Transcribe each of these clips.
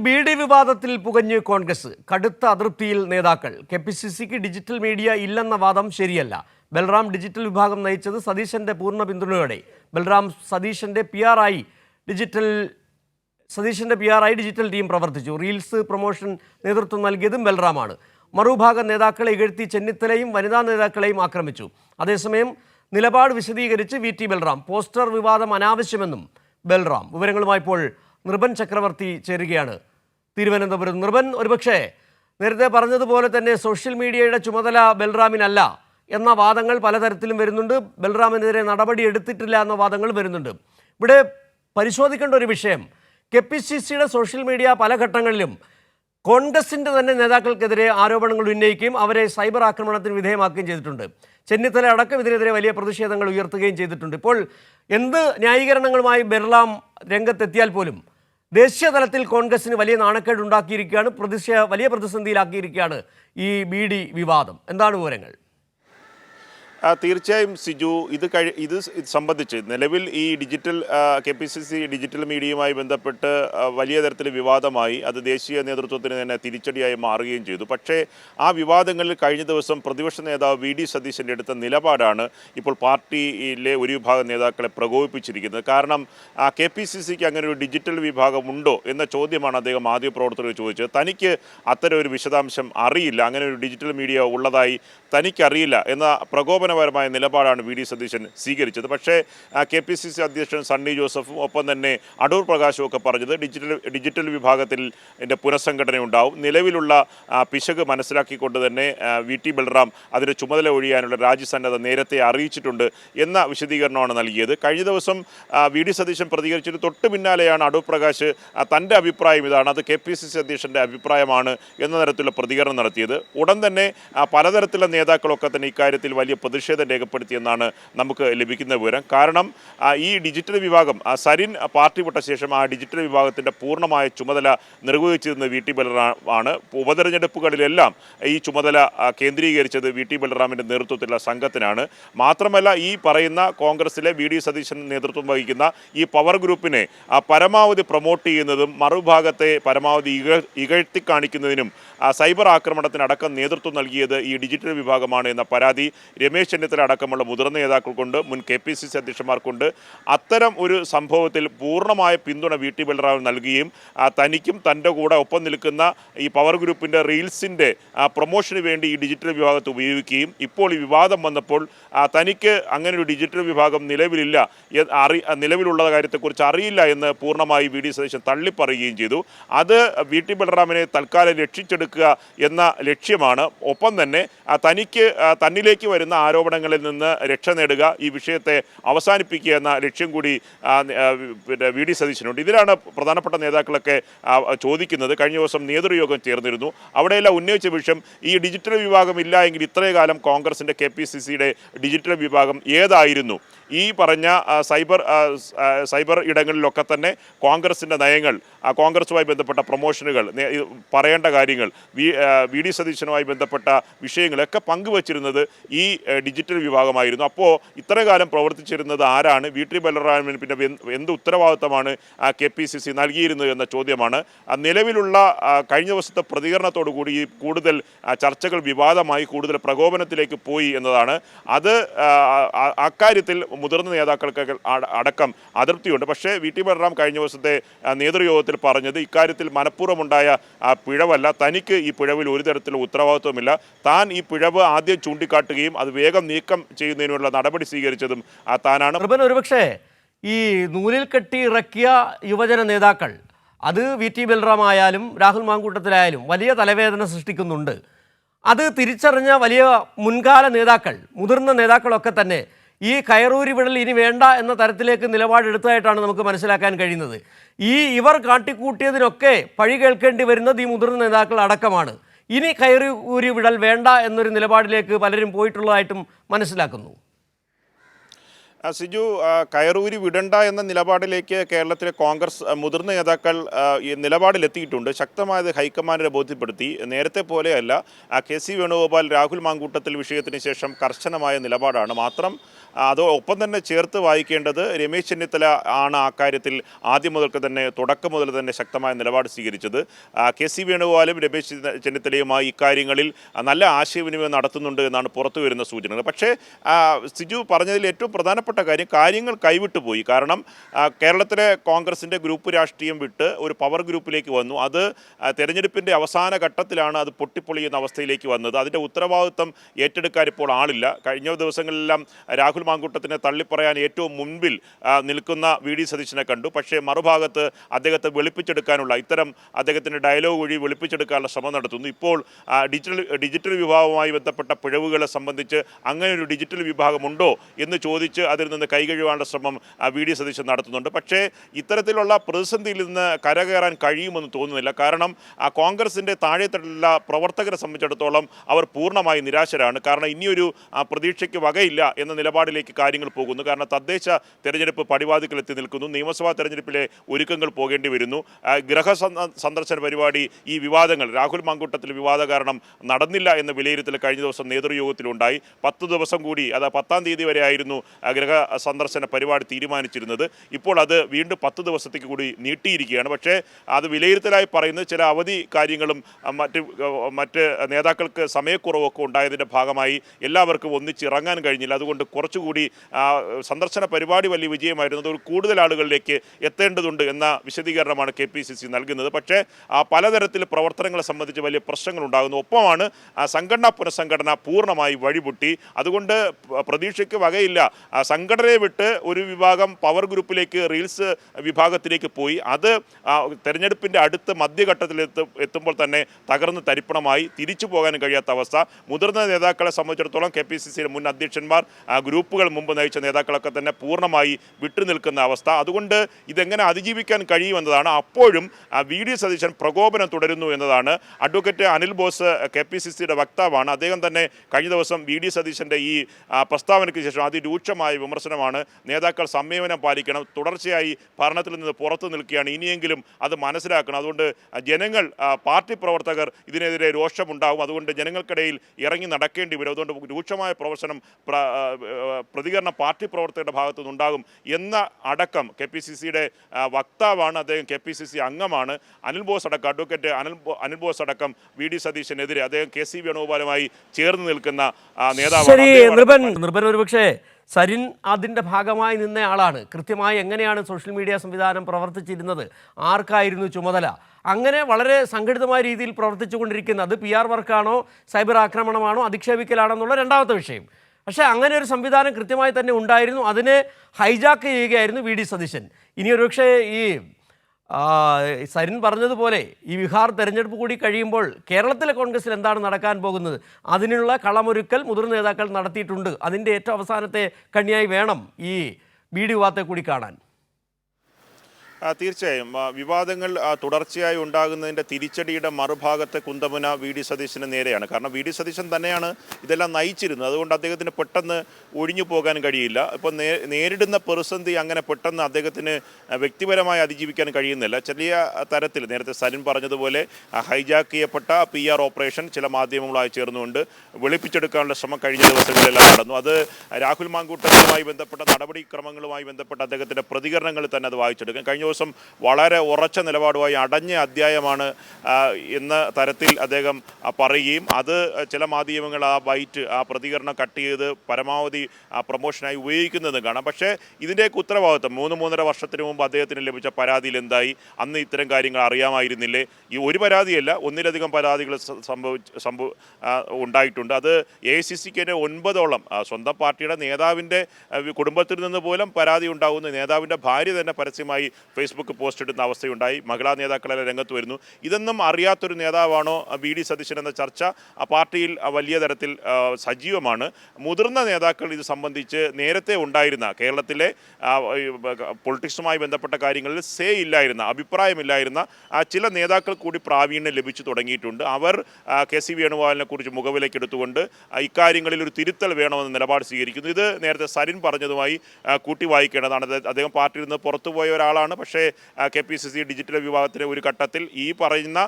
B D വിവാദത്തിൽ പുകഞ്ഞ് കോൺഗ്രസ്. കടുത്ത അതൃപ്തിയിൽ നേതാക്കൾ. കെ പി സി സിക്ക് ഡിജിറ്റൽ മീഡിയ ഇല്ലെന്ന വാദം ശരിയല്ല. ബൽറാം ഡിജിറ്റൽ വിഭാഗം നയിച്ചത് സതീശന്റെ പൂർണ പിന്തുണയോടെ. ബൽറാം സതീശന്റെ പി ആയി ഡിജിറ്റൽ സതീശന്റെ പി ആയി ഡിജിറ്റൽ ടീം പ്രവർത്തിച്ചു. റീൽസ് പ്രൊമോഷൻ നേതൃത്വം നൽകിയതും ബൽറാമാണ്. മറുഭാഗം നേതാക്കളെ ഇകഴ്ത്തി ചെന്നിത്തലയും വനിതാ നേതാക്കളെയും ആക്രമിച്ചു. അതേസമയം നിലപാട് വിശദീകരിച്ച് വി ടി ബൽറാം. പോസ്റ്റർ വിവാദം അനാവശ്യമെന്നും ബൽറാം. വിവരങ്ങളുമായി ഇപ്പോൾ നൃപൻ ചക്രവർത്തി ചേരുകയാണ്. തിരുവനന്തപുരം. നൃപൻ ഒരുപക്ഷെ നേരത്തെ പറഞ്ഞതുപോലെ തന്നെ സോഷ്യൽ മീഡിയയുടെ ചുമതല ബൽറാമിനല്ല എന്ന വാദങ്ങൾ പലതരത്തിലും വരുന്നുണ്ട്. ബൽറാമിനെതിരെ നടപടി എടുത്തിട്ടില്ല എന്ന വാദങ്ങൾ വരുന്നുണ്ട്. ഇവിടെ പരിശോധിക്കേണ്ട ഒരു വിഷയം. കെ പി സി സിയുടെ സോഷ്യൽ മീഡിയ പല ഘട്ടങ്ങളിലും കോൺഗ്രസിന്റെ തന്നെ നേതാക്കൾക്കെതിരെ ആരോപണങ്ങൾ ഉന്നയിക്കുകയും അവരെ സൈബർ ആക്രമണത്തിന് വിധേയമാക്കുകയും ചെയ്തിട്ടുണ്ട്. ചെന്നിത്തല അടക്കം ഇതിനെതിരെ വലിയ പ്രതിഷേധങ്ങൾ ഉയർത്തുകയും ചെയ്തിട്ടുണ്ട്. ഇപ്പോൾ എന്ത് ന്യായീകരണങ്ങളുമായി ബിർലാം രംഗത്തെത്തിയാൽ പോലും ദേശീയ തലത്തിൽ കോൺഗ്രസിന് വലിയ നാണക്കേട് ഉണ്ടാക്കിയിരിക്കുകയാണ് പ്രതിഷേ വലിയ പ്രതിസന്ധിയിലാക്കിയിരിക്കുകയാണ് ഈ ബി വിവാദം. എന്താണ് വിവരങ്ങൾ? തീർച്ചയായും സിജു ഇത് കഴി ഇത് സംബന്ധിച്ച് നിലവിൽ ഈ digital K P C C digital മീഡിയയുമായി ബന്ധപ്പെട്ട് വലിയ തരത്തിൽ വിവാദമായി. അത് ദേശീയ നേതൃത്വത്തിന് തന്നെ തിരിച്ചടിയായി മാറുകയും ചെയ്തു. പക്ഷേ ആ വിവാദങ്ങളിൽ കഴിഞ്ഞ ദിവസം പ്രതിപക്ഷ നേതാവ് വി ഡി സതീശന്റെ എടുത്ത നിലപാടാണ് ഇപ്പോൾ പാർട്ടിയിലെ ഒരു വിഭാഗം നേതാക്കളെ പ്രകോപിപ്പിച്ചിരിക്കുന്നത്. കാരണം കെ പി സി സിക്ക് അങ്ങനെ ഒരു ഡിജിറ്റൽ വിഭാഗം ഉണ്ടോ എന്ന ചോദ്യമാണ് അദ്ദേഹം ആദ്യ പ്രവർത്തകർ ചോദിച്ചത്. തനിക്ക് അത്തരം ഒരു വിശദാംശം അറിയില്ല. അങ്ങനെ ഒരു ഡിജിറ്റൽ മീഡിയ ഉള്ളതായി തനിക്കറിയില്ല എന്ന പ്രകോപനപരമായ നിലപാടാണ് വി ഡി സതീശൻ സ്വീകരിച്ചത്. പക്ഷേ കെ പി സി സി അധ്യക്ഷൻ സണ്ണി ജോസഫും ഒപ്പം തന്നെ അടൂർ പ്രകാശും ഒക്കെ പറഞ്ഞത് ഡിജിറ്റൽ ഡിജിറ്റൽ വിഭാഗത്തിൽ എന്റെ പുനഃസംഘടന ഉണ്ടാവും നിലവിലുള്ള പിശക് മനസ്സിലാക്കിക്കൊണ്ട് തന്നെ വി ടി ബൽറാം അതിന്റെ ചുമതല ഒഴിയാനുള്ള രാജ്യസന്നദ്ധ നേരത്തെ അറിയിച്ചിട്ടുണ്ട് എന്ന വിശദീകരണമാണ് നൽകിയത്. കഴിഞ്ഞ ദിവസം വി ഡി സതീശൻ പ്രതികരിച്ചിട്ട് തൊട്ട് പിന്നാലെയാണ് അടൂർ പ്രകാശ് തന്റെ അഭിപ്രായം ഇതാണ് അത് കെ പി സി സി അധ്യക്ഷന്റെ അഭിപ്രായമാണ് എന്ന തരത്തിലുള്ള പ്രതികരണം നടത്തിയത്. ഉടൻ തന്നെ പലതരത്തിലുള്ള നേതാക്കളൊക്കെ തന്നെ ഇക്കാര്യത്തിൽ വലിയ പ്രതിഷേധം രേഖപ്പെടുത്തിയെന്നാണ് നമുക്ക് ലഭിക്കുന്ന വിവരം. കാരണം ഈ ഡിജിറ്റൽ വിഭാഗം സരിൻ പാർട്ടി വിട്ട ശേഷം ആ ഡിജിറ്റൽ വിഭാഗത്തിന്റെ പൂർണമായ ചുമതല നിർവഹിച്ചിരുന്ന വി ടി ബലറാമാണ് ഉപതെരഞ്ഞെടുപ്പുകളിലെല്ലാം ഈ ചുമതല കേന്ദ്രീകരിച്ചത് വി ടി ബലറാമിന്റെ നേതൃത്വത്തിലുള്ള സംഘത്തിനാണ്. മാത്രമല്ല ഈ പറയുന്ന കോൺഗ്രസിലെ വി ഡി സതീശൻ നേതൃത്വം വഹിക്കുന്ന ഈ പവർ ഗ്രൂപ്പിനെ പരമാവധി പ്രൊമോട്ട് ചെയ്യുന്നതും മറുഭാഗത്തെ പരമാവധി ഇക ഇകഴ്ത്തി കാണിക്കുന്നതിനും സൈബർ ആക്രമണത്തിനടക്കം നേതൃത്വം നൽകിയത് ഈ ഡിജിറ്റൽ വിഭാഗമാണ് എന്ന പരാതി രമേശ് ചെന്നിത്തല അടക്കമുള്ള മുതിർന്ന നേതാക്കൾക്കുണ്ട്. മുൻ കെ പി സി സി അധ്യക്ഷന്മാർക്കുണ്ട്. അത്തരം ഒരു സംഭവത്തിൽ പൂർണമായ പിന്തുണ വി ടി ബലറാം നൽകുകയും തനിക്കും തന്റെ കൂടെ ഒപ്പം നിൽക്കുന്ന ഈ പവർ ഗ്രൂപ്പിന്റെ റീൽസിന്റെ പ്രൊമോഷന് വേണ്ടി ഈ ഡിജിറ്റൽ വിഭാഗത്തെ ഉപയോഗിക്കുകയും ഇപ്പോൾ ഈ വിവാദം വന്നപ്പോൾ തനിക്ക് അങ്ങനെ ഒരു ഡിജിറ്റൽ വിഭാഗം നിലവിലില്ല അറി നിലവിലുള്ള കാര്യത്തെക്കുറിച്ച് അറിയില്ല എന്ന് പൂർണമായി വി ഡി സതീശൻ തള്ളിപ്പറയുകയും ചെയ്തു. അത് വി ടി ബലറാമിനെ തൽക്കാലം രക്ഷിച്ചെടുക്കുക എന്ന ലക്ഷ്യമാണ്. ഒപ്പം തന്നെ ആ, തനിക്ക് തന്നിലേക്ക് വരുന്ന ആരോപണങ്ങളിൽ നിന്ന് രക്ഷ നേടുക ഈ വിഷയത്തെ അവസാനിപ്പിക്കുക എന്ന ലക്ഷ്യം കൂടി പിന്നെ വി ഡി സതീശനുണ്ട്. ഇതിലാണ് പ്രധാനപ്പെട്ട നേതാക്കളൊക്കെ ചോദിക്കുന്നത്. കഴിഞ്ഞ ദിവസം നേതൃയോഗം ചേർന്നിരുന്നു. അവിടെയെല്ലാം ഉന്നയിച്ച വിഷയം ഈ ഡിജിറ്റൽ വിഭാഗം ഇല്ല എങ്കിൽ ഇത്രയും കാലം കോൺഗ്രസിന്റെ കെ പി സി സിയുടെ ഡിജിറ്റൽ വിഭാഗം ഏതായിരുന്നു? ഈ പറഞ്ഞ സൈബർ സൈബർ ഇടങ്ങളിലൊക്കെ തന്നെ കോൺഗ്രസിന്റെ നയങ്ങൾ കോൺഗ്രസുമായി ബന്ധപ്പെട്ട പ്രൊമോഷനുകൾ പറയേണ്ട കാര്യങ്ങൾ വി വി ഡി സതീശനുമായി ബന്ധപ്പെട്ട വിഷയങ്ങളൊക്കെ പങ്കുവച്ചിരുന്നത് ഈ ഡിജിറ്റൽ വിഭാഗമായിരുന്നു. അപ്പോൾ ഇത്രയും കാലം പ്രവർത്തിച്ചിരുന്നത് ആരാണ്? വി ടി ബലറാമിന് പിന്നെ എന്ത് ഉത്തരവാദിത്തമാണ് കെ പി സി സി നൽകിയിരുന്നത് എന്ന ചോദ്യമാണ്. നിലവിലുള്ള കഴിഞ്ഞ ദിവസത്തെ പ്രതികരണത്തോടു കൂടി ഈ കൂടുതൽ ചർച്ചകൾ വിവാദമായി കൂടുതൽ പ്രകോപനത്തിലേക്ക് പോയി എന്നതാണ്. അത് അക്കാര്യത്തിൽ മുതിർന്ന നേതാക്കൾക്ക് അടക്കം അതൃപ്തിയുണ്ട്. പക്ഷേ വി. ടി. ബലറാം കഴിഞ്ഞ ദിവസത്തെ നേതൃയോഗത്തിൽ പറഞ്ഞത് ഇക്കാര്യത്തിൽ മനഃപൂർവമുണ്ടായ പിഴവല്ല. തനിക്ക് ഈ പിഴവിൽ ഒരു തരത്തിലുള്ള ഉത്തരവാദിത്വമില്ല. താൻ ഈ പിഴവ് ആദ്യം ചൂണ്ടിക്കാട്ടുകയും അത് വേഗം നീക്കം ചെയ്യുന്നതിനുള്ള നടപടി സ്വീകരിച്ചതും താനാണ്. ഒരുപക്ഷേ ഈ നൂലിൽ കെട്ടി ഇറക്കിയ യുവജന നേതാക്കൾ അത് വി. ടി. ബൽറാം ആയാലും രാഹുൽ മാങ്കൂട്ടത്തിലായാലും വലിയ തലവേദന സൃഷ്ടിക്കുന്നുണ്ട്. അത് തിരിച്ചറിഞ്ഞ വലിയ മുൻകാല നേതാക്കൾ മുതിർന്ന നേതാക്കളൊക്കെ തന്നെ ഈ കയറൂരി വിടൽ ഇനി വേണ്ട എന്ന തരത്തിലേക്ക് നിലപാടെടുത്തതായിട്ടാണ് നമുക്ക് മനസ്സിലാക്കാൻ കഴിയുന്നത്. ഈ ഇവർ കാട്ടിക്കൂട്ടിയതിനൊക്കെ പഴി കേൾക്കേണ്ടി വരുന്നത് ഈ മുതിർന്ന നേതാക്കൾ അടക്കമാണ്. ഇനി കയറി ഊരി വിടൽ വേണ്ട എന്നൊരു നിലപാടിലേക്ക് പലരും പോയിട്ടുള്ളതായിട്ടും മനസ്സിലാക്കുന്നു. സിജു കയറൂരി വിടണ്ട എന്ന നിലപാടിലേക്ക് കേരളത്തിലെ കോൺഗ്രസ് മുതിർന്ന നേതാക്കൾ നിലപാടിലെത്തിയിട്ടുണ്ട്. ശക്തമായത് ഹൈക്കമാൻഡിനെ ബോധ്യപ്പെടുത്തി. നേരത്തെ പോലെയല്ല കെ സി വേണുഗോപാൽ രാഹുൽ മാങ്കൂട്ടത്തിൽ വിഷയത്തിന് ശേഷം കർശനമായ നിലപാടാണ്. മാത്രം അത് ഒപ്പം തന്നെ ചേർത്ത് വായിക്കേണ്ടത് രമേശ് ചെന്നിത്തല ആണ് ആ കാര്യത്തിൽ ആദ്യം മുതൽക്ക് തന്നെ തുടക്കം മുതൽ തന്നെ ശക്തമായ നിലപാട് സ്വീകരിച്ചത്. കെ സി വേണുഗോപാലും രമേശ് ചെന്നിത്തലയും ചെന്നിത്തലയുമായി ഇക്കാര്യങ്ങളിൽ നല്ല ആശയവിനിമയം നടത്തുന്നുണ്ട് എന്നാണ് പുറത്തു വരുന്ന സൂചനകൾ. പക്ഷേ സിജു പറഞ്ഞതിൽ ഏറ്റവും പ്രധാനപ്പെട്ട കാര്യം കാര്യങ്ങൾ കൈവിട്ടു പോയി. കാരണം കേരളത്തിലെ കോൺഗ്രസിന്റെ ഗ്രൂപ്പ് രാഷ്ട്രീയം വിട്ട് ഒരു പവർ ഗ്രൂപ്പിലേക്ക് വന്നു. അത് തെരഞ്ഞെടുപ്പിന്റെ അവസാന ഘട്ടത്തിലാണ് അത് പൊട്ടിപ്പൊളിയുന്ന അവസ്ഥയിലേക്ക് വന്നത്. അതിന്റെ ഉത്തരവാദിത്വം ഏറ്റെടുക്കാൻ ഇപ്പോൾ ആളില്ല. കഴിഞ്ഞ ദിവസങ്ങളിലെല്ലാം രാഹുൽ മാങ്കൂട്ടത്തിനെ തള്ളിപ്പറയാൻ ഏറ്റവും മുൻപിൽ നിൽക്കുന്ന വി ഡി സതീശനെ കണ്ടു. പക്ഷേ മറുഭാഗത്ത് അദ്ദേഹത്തെ വെളുപ്പിച്ചെടുക്കാനുള്ള ഇത്തരം അദ്ദേഹത്തിന്റെ ഡയലോഗ് വഴി വെളുപ്പിച്ചെടുക്കാനുള്ള ശ്രമം നടത്തുന്നു. ഇപ്പോൾ ഡിജിറ്റൽ ഡിജിറ്റൽ വിഭാഗവുമായി ബന്ധപ്പെട്ട പിഴവുകളെ സംബന്ധിച്ച് അങ്ങനെ ഒരു ഡിജിറ്റൽ വിഭാഗമുണ്ടോ എന്ന് ചോദിച്ച് അതിൽ നിന്ന് കൈകഴുവാനുള്ള ശ്രമം വി ഡി സതീശൻ നടത്തുന്നുണ്ട്. പക്ഷേ ഇത്തരത്തിലുള്ള പ്രതിസന്ധിയിൽ നിന്ന് കരകയറാൻ കഴിയുമെന്ന് തോന്നുന്നില്ല. കാരണം ആ കോൺഗ്രസിന്റെ താഴെത്തട്ടിലുള്ള പ്രവർത്തകരെ സംബന്ധിച്ചിടത്തോളം അവർ പൂർണമായി നിരാശരാണ്. കാരണം ഇനിയൊരു പ്രതീക്ഷയ്ക്ക് വകയില്ല എന്ന നിലപാടിലേക്ക് കാര്യങ്ങൾ പോകുന്നു. കാരണം തദ്ദേശ തെരഞ്ഞെടുപ്പ് പടിവാതിക്കൽ എത്തി നിൽക്കുന്നു. നിയമസഭാ തെരഞ്ഞെടുപ്പിലെ ഒരുക്കങ്ങൾ പോകേണ്ടി വരുന്നു. ഗ്രഹ സന്ദ- സന്ദർശന പരിപാടി ഈ വിവാദങ്ങൾ രാഹുൽ മാങ്കൂട്ടത്തിൽ വിവാദ കാരണം നടന്നില്ല എന്ന വിലയിരുത്തൽ കഴിഞ്ഞ ദിവസം നേതൃയോഗത്തിലുണ്ടായി. പത്ത് ദിവസം കൂടി അത് പത്താം തീയതി വരെ ആയിരുന്നു ആ, ഗ്രഹ സന്ദർശന പരിപാടി തീരുമാനിച്ചിരുന്നത്. ഇപ്പോൾ അത് വീണ്ടും പത്ത് ദിവസത്തേക്ക് കൂടി നീട്ടിയിരിക്കുകയാണ്. പക്ഷേ അത് വിലയിരുത്തലായി പറയുന്നത് ചില അവധി കാര്യങ്ങളും മറ്റ് മറ്റ് നേതാക്കൾക്ക് സമയക്കുറവൊക്കെ ഉണ്ടായതിന്റെ ഭാഗമായി എല്ലാവർക്കും ഒന്നിച്ചിറങ്ങാൻ കഴിഞ്ഞില്ല. അതുകൊണ്ട് കുറച്ചുകൂടി സന്ദർശന പരിപാടി വലിയ വിജയമായിരുന്നു അതുകൊണ്ട് കൂടുതൽ ആളുകളിലേക്ക് എത്തേണ്ടതുണ്ട് എന്ന വിശദീകരണമാണ് കെ പി സി സി നൽകുന്നത്. പക്ഷേ പലതരത്തിൽ പ്രവർത്തനങ്ങളെ സംബന്ധിച്ച് വലിയ പ്രശ്നങ്ങൾ ഉണ്ടാകുന്നു ഒപ്പമാണ് സംഘടനാ പുനഃസംഘടന പൂർണമായി വഴിപൊട്ടി. അതുകൊണ്ട് പ്രതീക്ഷയ്ക്ക് വകയില്ല സംഘടനയെ വിട്ട് ഒരു വിഭാഗം പവർ ഗ്രൂപ്പിലേക്ക് റീൽസ് വിഭാഗത്തിലേക്ക് പോയി. അത് തെരഞ്ഞെടുപ്പിന്റെ അടുത്ത മധ്യഘട്ടത്തിൽ എത്തുമ്പോൾ തന്നെ തകർന്ന് തരിപ്പണമായി തിരിച്ചു പോകാൻ കഴിയാത്ത അവസ്ഥ. മുതിർന്ന നേതാക്കളെ സംബന്ധിച്ചിടത്തോളം കെ പി സി സിയിലെ മുൻ അധ്യക്ഷന്മാർ ഗ്രൂപ്പുകൾ മുമ്പ് നയിച്ച നേതാക്കളൊക്കെ തന്നെ പൂർണമായി വിട്ടുനിൽക്കുന്ന അവസ്ഥ. അതുകൊണ്ട് ഇതെങ്ങനെ അതിജീവിക്കാൻ കഴിയുമെന്നതാണ് അപ്പോഴും വി. ഡി. സതീശൻ പ്രകോപനം തുടരുന്നു എന്നതാണ്. Advocate Anil Bose K P C സിയുടെ വക്താവാണ്. അദ്ദേഹം തന്നെ കഴിഞ്ഞ ദിവസം വി. ഡി. സതീശന്റെ ഈ പ്രസ്താവനയ്ക്ക് ശേഷം അതിരൂക്ഷമായ വിമർശനമാണ്. നേതാക്കൾ സംയമനം പാലിക്കണം. തുടർച്ചയായി ഭരണത്തിൽ നിന്ന് പുറത്തു നിൽക്കുകയാണ്. ഇനിയെങ്കിലും അത് മനസ്സിലാക്കണം. അതുകൊണ്ട് ജനങ്ങൾ പാർട്ടി പ്രവർത്തകർ ഇതിനെതിരെ രോഷമുണ്ടാകും അതുകൊണ്ട് ജനങ്ങൾക്കിടയിൽ ഇറങ്ങി നടക്കേണ്ടി വരും. അതുകൊണ്ട് രൂക്ഷമായ പ്രവർത്തനം പ്രതികരണം പാർട്ടി പ്രവർത്തകരുടെ ഭാഗത്തു നിന്നുണ്ടാകും എന്ന അടക്കം കെ പി സി സിയുടെ വക്താവാണ് അദ്ദേഹം. കെ പി സി സി അംഗമാണ്. അനിൽ ബോസ് അടക്കം അഡ്വക്കേറ്റ് അനിൽ അനിൽ ബോസ് അടക്കം വി ഡി സതീശനെതിരെ അദ്ദേഹം കെ സി വേണുഗോപാലുമായി ചേർന്ന് നിൽക്കുന്ന നേതാവ് നേതാവാണ് നൃപൻ ഒരുപക്ഷെ സരിൻ അതിന്റെ ഭാഗമായി നിന്ന ആളാണ്. കൃത്യമായി എങ്ങനെയാണ് സോഷ്യൽ മീഡിയ സംവിധാനം പ്രവർത്തിച്ചിരുന്നത്? ആർക്കായിരുന്നു ചുമതല? അങ്ങനെ വളരെ സംഘടിതമായ രീതിയിൽ പ്രവർത്തിച്ചുകൊണ്ടിരിക്കുന്നത് അത് പി ആർ വർക്കാണോ സൈബർ ആക്രമണമാണോ അധിക്ഷേപിക്കലാണോ എന്നുള്ള രണ്ടാമത്തെ വിഷയം. പക്ഷേ അങ്ങനെ ഒരു സംവിധാനം കൃത്യമായി തന്നെ ഉണ്ടായിരുന്നു. അതിനെ ഹൈജാക്ക് ചെയ്യുകയായിരുന്നു വി ഡി സതീശൻ. ഇനി ഒരുപക്ഷെ ഈ സരിൻ പറഞ്ഞതുപോലെ ഈ ബീഹാർ തെരഞ്ഞെടുപ്പ് കൂടി കഴിയുമ്പോൾ കേരളത്തിലെ കോൺഗ്രസിൽ എന്താണ് നടക്കാൻ പോകുന്നത്? അതിനുള്ള കളമൊരുക്കൽ മുതിർന്ന നേതാക്കൾ നടത്തിയിട്ടുണ്ട്. അതിന്റെ ഏറ്റവും അവസാനത്തെ കണ്ണിയായി വേണം ഈ ബി ഡി വിവാദത്തെ കൂടി കാണാൻ. തീർച്ചയായും. വിവാദങ്ങൾ തുടർച്ചയായി ഉണ്ടാകുന്നതിന്റെ തിരിച്ചടിയുടെ മറുഭാഗത്ത് കുന്തമുന വി ഡി സതീശന് നേരെയാണ്. കാരണം വി ഡി സതീശൻ തന്നെയാണ് ഇതെല്ലാം നയിച്ചിരുന്നത്. അതുകൊണ്ട് അദ്ദേഹത്തിന് പെട്ടെന്ന് ഒഴിഞ്ഞു പോകാൻ കഴിയില്ല. ഇപ്പോൾ നേരിടുന്ന പ്രതിസന്ധി അങ്ങനെ പെട്ടെന്ന് അദ്ദേഹത്തിന് വ്യക്തിപരമായി അതിജീവിക്കാൻ കഴിയുന്നില്ല. ചെറിയ തരത്തിൽ നേരത്തെ സലിൻ പറഞ്ഞതുപോലെ ഹൈജാക്ക് ചെയ്യപ്പെട്ട പി ആർ ഓപ്പറേഷൻ ചില മാധ്യമങ്ങളുമായി ചേർന്നുകൊണ്ട് വെളുപ്പിച്ചെടുക്കാനുള്ള ശ്രമം കഴിഞ്ഞ ദിവസങ്ങളിലെല്ലാം നടന്നു. അത് രാഹുൽ മാങ്കൂട്ടത്തുമായി ബന്ധപ്പെട്ട നടപടിക്രമങ്ങളുമായി ബന്ധപ്പെട്ട അദ്ദേഹത്തിന്റെ പ്രതികരണങ്ങൾ തന്നെ അത് വായിച്ചെടുക്കും. കഴിഞ്ഞ ദിവസം വളരെ ഉറച്ച നിലപാടുമായി അടഞ്ഞ അധ്യായമാണ് എന്ന തരത്തിൽ അദ്ദേഹം പറയുകയും അത് ചില മാധ്യമങ്ങൾ ആ ബൈറ്റ് ആ പ്രതികരണം കട്ട് ചെയ്ത് പരമാവധി പ്രൊമോഷനായി ഉപയോഗിക്കുന്നതും കാണാം. പക്ഷേ ഇതിന്റെയൊക്കെ ഉത്തരവാദിത്വം മൂന്ന് മൂന്നര വർഷത്തിന് മുമ്പ് അദ്ദേഹത്തിന് ലഭിച്ച പരാതിയിൽ എന്തായി? അന്ന് ഇത്തരം കാര്യങ്ങൾ അറിയാമായിരുന്നില്ലേ? ഈ ഒരു പരാതിയല്ല ഒന്നിലധികം പരാതികൾ സംഭവിച്ച് സംഭവ ഉണ്ടായിട്ടുണ്ട്. അത് എ സി സിക്ക് തന്നെ ഒൻപതോളം സ്വന്തം പാർട്ടിയുടെ നേതാവിന്റെ കുടുംബത്തിൽ നിന്ന് പോലും പരാതി ഉണ്ടാകുന്നു നേതാവിന്റെ ഭാര്യ തന്നെ പരസ്യമായി ഫേസ്ബുക്ക് പോസ്റ്റ് ഇടുന്ന അവസ്ഥയുണ്ടായി. മഹിളാ നേതാക്കളെല്ലാം രംഗത്ത് വരുന്നു. ഇതൊന്നും അറിയാത്തൊരു നേതാവാണോ വി ഡി സതീശൻ എന്ന ചർച്ച? ആ പാർട്ടിയിൽ വലിയ തരത്തിൽ സജീവമാണ്. മുതിർന്ന നേതാക്കൾ ഇത് സംബന്ധിച്ച് നേരത്തെ ഉണ്ടായിരുന്ന കേരളത്തിലെ പൊളിറ്റിക്സുമായി ബന്ധപ്പെട്ട കാര്യങ്ങളിൽ സേ ഇല്ലായിരുന്ന അഭിപ്രായമില്ലായിരുന്ന ചില നേതാക്കൾ കൂടി പ്രാവീണ്യം ലഭിച്ചു തുടങ്ങിയിട്ടുണ്ട്. അവർ കെ സി വേണുഗോപാലിനെ കുറിച്ച് മുഖവിലേക്ക് എടുത്തുകൊണ്ട് ഇക്കാര്യങ്ങളിൽ ഒരു തിരുത്തൽ വേണമെന്ന നിലപാട് സ്വീകരിക്കുന്നു. ഇത് നേരത്തെ സരിൻ പറഞ്ഞതുമായി കൂട്ടി വായിക്കേണ്ടതാണ്. അദ്ദേഹം പാർട്ടിയിൽ നിന്ന് പുറത്തുപോയ ഒരാളാണ്. പക്ഷേ പക്ഷേ K P C C digital വിഭാഗത്തിലെ ഒരു ഘട്ടത്തിൽ ഈ പറയുന്ന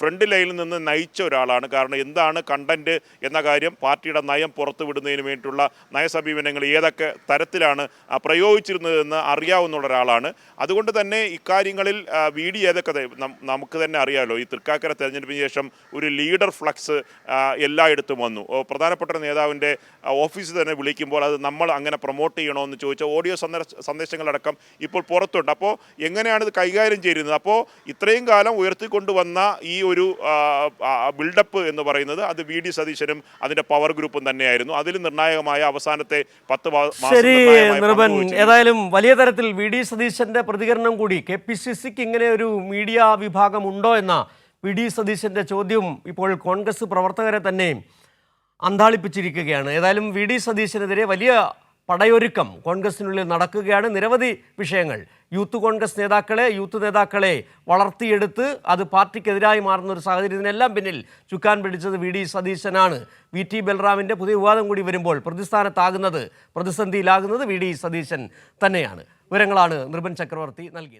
ഫ്രണ്ട് ലൈനിൽ നിന്ന് നയിച്ച ഒരാളാണ്. കാരണം എന്താണ് കണ്ടന്റ് എന്ന കാര്യം പാർട്ടിയുടെ നയം പുറത്തു വിടുന്നതിന് വേണ്ടിയിട്ടുള്ള നയസമീപനങ്ങൾ ഏതൊക്കെ തരത്തിലാണ് പ്രയോഗിച്ചിരുന്നതെന്ന് അറിയാവുന്ന ഒരാളാണ്. അതുകൊണ്ട് തന്നെ ഇക്കാര്യങ്ങളിൽ വി ഡി ഏതൊക്കെ നമുക്ക് തന്നെ അറിയാമല്ലോ ഈ തൃക്കാക്കര തെരഞ്ഞെടുപ്പിന് ശേഷം ഒരു ലീഡർ ഫ്ലക്സ് എല്ലായിടത്തും വന്നു. പ്രധാനപ്പെട്ട നേതാവിന്റെ ഓഫീസ് തന്നെ വിളിക്കുമ്പോൾ അത് നമ്മൾ അങ്ങനെ പ്രൊമോട്ട് ചെയ്യണമെന്ന് ചോദിച്ച ഓഡിയോ സന്ദേശ സന്ദേശങ്ങളടക്കം ഇപ്പോൾ പുറത്തുണ്ട്. അപ്പോൾ എങ്ങനെയാണ് ഇത് കൈകാര്യം ചെയ്യുന്നത്? അപ്പോൾ ഇത്രയും കാലം ഉയർത്തിക്കൊണ്ടുവന്ന ഈ ഒരു ബിൽഡപ്പ് എന്ന് പറയുന്നത് അത് വി ഡി സതീശനും അതിന്റെ പവർ ഗ്രൂപ്പും തന്നെയായിരുന്നു. അതിൽ നിർണായകമായ അവസാനത്തെ പത്ത് ശരി നിർഭൻ. ഏതായാലും വലിയ തരത്തിൽ വി ഡി സതീശന്റെ പ്രതികരണം കൂടി കെ പി സി സിക്ക് ഇങ്ങനെ ഒരു മീഡിയ വിഭാഗം ഉണ്ടോ എന്ന വി ഡി സതീശന്റെ ചോദ്യം ഇപ്പോൾ കോൺഗ്രസ് പ്രവർത്തകരെ തന്നെ അന്താളിപ്പിച്ചിരിക്കുകയാണ്. ഏതായാലും വി ഡി സതീശനെതിരെ വലിയ പടയൊരുക്കം കോൺഗ്രസിനുള്ളിൽ നടക്കുകയാണ്. നിരവധി വിഷയങ്ങൾ. യൂത്ത് കോൺഗ്രസ് നേതാക്കളെ യൂത്ത് നേതാക്കളെ വളർത്തിയെടുത്ത് അത് പാർട്ടിക്കെതിരായി മാറുന്ന ഒരു സാഹചര്യത്തിനെല്ലാം പിന്നിൽ ചുക്കാൻ പിടിച്ചത് വി. ഡി. സതീശനാണ്. വി. ടി. ബൽറാമിന്റെ പുതിയ വിവാദം കൂടി വരുമ്പോൾ പ്രതിസ്ഥാനത്താകുന്നത് പ്രതിസന്ധിയിലാകുന്നത് വി. ഡി. സതീശൻ തന്നെയാണ്. വിവരങ്ങളാണ് നിർബൻ ചക്രവർത്തി നൽകിയത്.